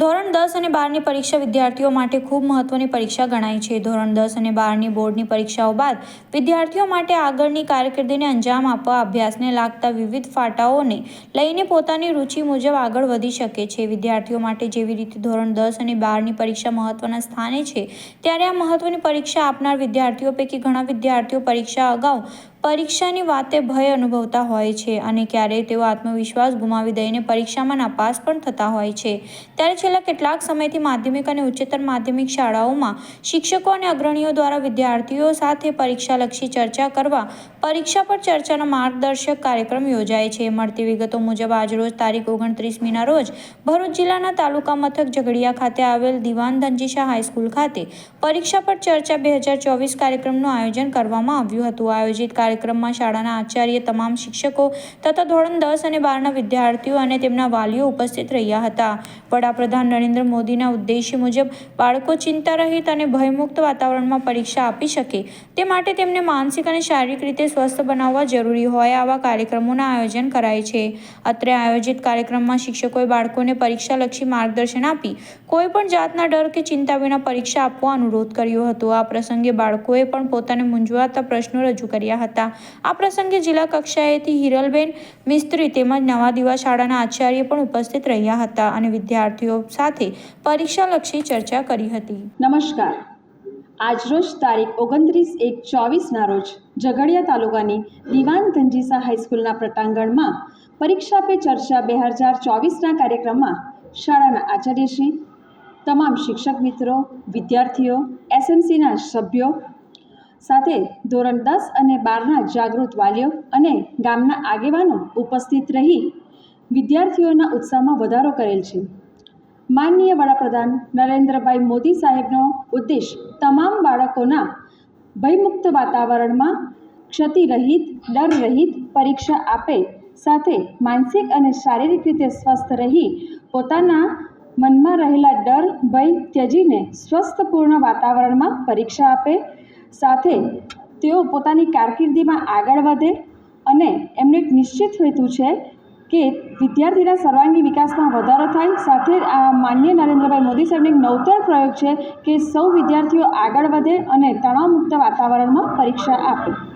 ધોરણ દસ અને બારની પરીક્ષા વિદ્યાર્થીઓ માટે ખૂબ મહત્વની પરીક્ષા ગણાય છે. ધોરણ દસ અને બારની બોર્ડની પરીક્ષાઓ બાદ વિદ્યાર્થીઓ માટે આગળની કારકિર્દીને અંજામ આપવા અભ્યાસને લાગતા વિવિધ ફાટાઓને લઈને પોતાની રુચિ મુજબ આગળ વધી શકે છે. વિદ્યાર્થીઓ માટે જેવી રીતે ધોરણ દસ અને બારની પરીક્ષા મહત્વના સ્થાને છે, ત્યારે આ મહત્વની પરીક્ષા આપનાર વિદ્યાર્થીઓ પૈકી ઘણા વિદ્યાર્થીઓ પરીક્ષા અગાઉ પરીક્ષાની વાતે ભય અનુભવતા હોય છે અને ક્યારેય તેઓ આત્મવિશ્વાસ ગુમાવી દઈને પરીક્ષામાં નાપાસ પણ થતા હોય છે. ત્યારે છેલ્લા કેટલાક સમયથી માધ્યમિક અને ઉચ્ચતર માધ્યમિક શાળાઓમાં શિક્ષકો અને અગ્રણીઓ દ્વારા વિદ્યાર્થીઓ સાથે પરીક્ષાલક્ષી ચર્ચા કરવા, પરીક્ષા પર ચર્ચાનો માર્ગદર્શક કાર્યક્રમ યોજાય છે. મળતી વિગતો મુજબ, આજરોજ તારીખ ઓગણત્રીસમીના રોજ ભરૂચ જિલ્લાના તાલુકા મથક ઝઘડિયા ખાતે આવેલ દિવાન ધનજીશા હાઈસ્કૂલ ખાતે પરીક્ષા પર ચર્ચા બે હજાર ચોવીસ કાર્યક્રમનું આયોજન કરવામાં આવ્યું હતું. આયોજિત કાર્યક્રમમાં શાળાના આચાર્ય, તમામ શિક્ષકો તથા ધોરણ દસ અને બારના વિદ્યાર્થીઓ અને તેમના વાલીઓ ઉપસ્થિત રહ્યા હતા. વડાપ્રધાન નરેન્દ્ર મોદીના ઉદ્દેશ્ય મુજબ બાળકો ચિંતા રહિત અને ભયમુક્ત વાતાવરણમાં પરીક્ષા આપી શકે તે માટે તેમને માનસિક અને શારીરિક રીતે સ્વસ્થ બનાવવા જરૂરી હોય આવા કાર્યક્રમોના આયોજન કરાય છે. અત્રે આયોજિત કાર્યક્રમમાં શિક્ષકોએ બાળકોને પરીક્ષાલક્ષી માર્ગદર્શન આપી કોઈ પણ જાતના ડર કે ચિંતા વિના પરીક્ષા આપવા અનુરોધ કર્યો હતો. આ પ્રસંગે બાળકોએ પણ પોતાને મૂંઝવાતા પ્રશ્નો રજૂ કર્યા હતા. આ પ્રસંગે જિલ્લા કક્ષાએથી હિરલબેન મિસ્ત્રી તેમજ નવા દીવા શાળાના આચાર્ય પણ ઉપસ્થિત રહ્યા હતા અને વિદ્યાર્થીઓ સાથે પરીક્ષાલક્ષી ચર્ચા કરી હતી. નમસ્કાર. આજરોજ તારીખ ઓગણત્રીસ એક ચોવીસના રોજ ઝઘડિયા તાલુકાની દિવાન ધનજીસા હાઈસ્કૂલના પ્રટાંગણમાં પરીક્ષા પે ચર્ચા બે હજાર ચોવીસના કાર્યક્રમમાં શાળાના આચાર્યશ્રી તમામ શિક્ષક મિત્રો, વિદ્યાર્થીઓ એસએમસીના સભ્યો સાથે ધોરણ દસ અને બારના જાગૃત વાલીઓ અને ગામના આગેવાનો ઉપસ્થિત રહી વિદ્યાર્થીઓના ઉત્સાહમાં વધારો કરેલ છે. માનનીય વડાપ્રધાન નરેન્દ્રભાઈ મોદી સાહેબનો ઉદ્દેશ તમામ બાળકોના ભયમુક્ત વાતાવરણમાં ક્ષતિરહિત ડરરહિત પરીક્ષા આપે, સાથે માનસિક અને શારીરિક રીતે સ્વસ્થ રહી પોતાના મનમાં રહેલા ડર, ભય ત્યજીને સ્વસ્થપૂર્ણ વાતાવરણમાં પરીક્ષા આપે સાથે તેઓ પોતાની કારકિર્દીમાં આગળ વધે અને એમને એક નિશ્ચિત હેતુ છે કે વિદ્યાર્થીના સર્વાંગી વિકાસમાં વધારો થાય. સાથે આ માન્ય નરેન્દ્રભાઈ મોદી સાહેબનો એક નવતર પ્રયોગ છે કે સૌ વિદ્યાર્થીઓ આગળ વધે અને તણાવમુક્ત વાતાવરણમાં પરીક્ષા આપે.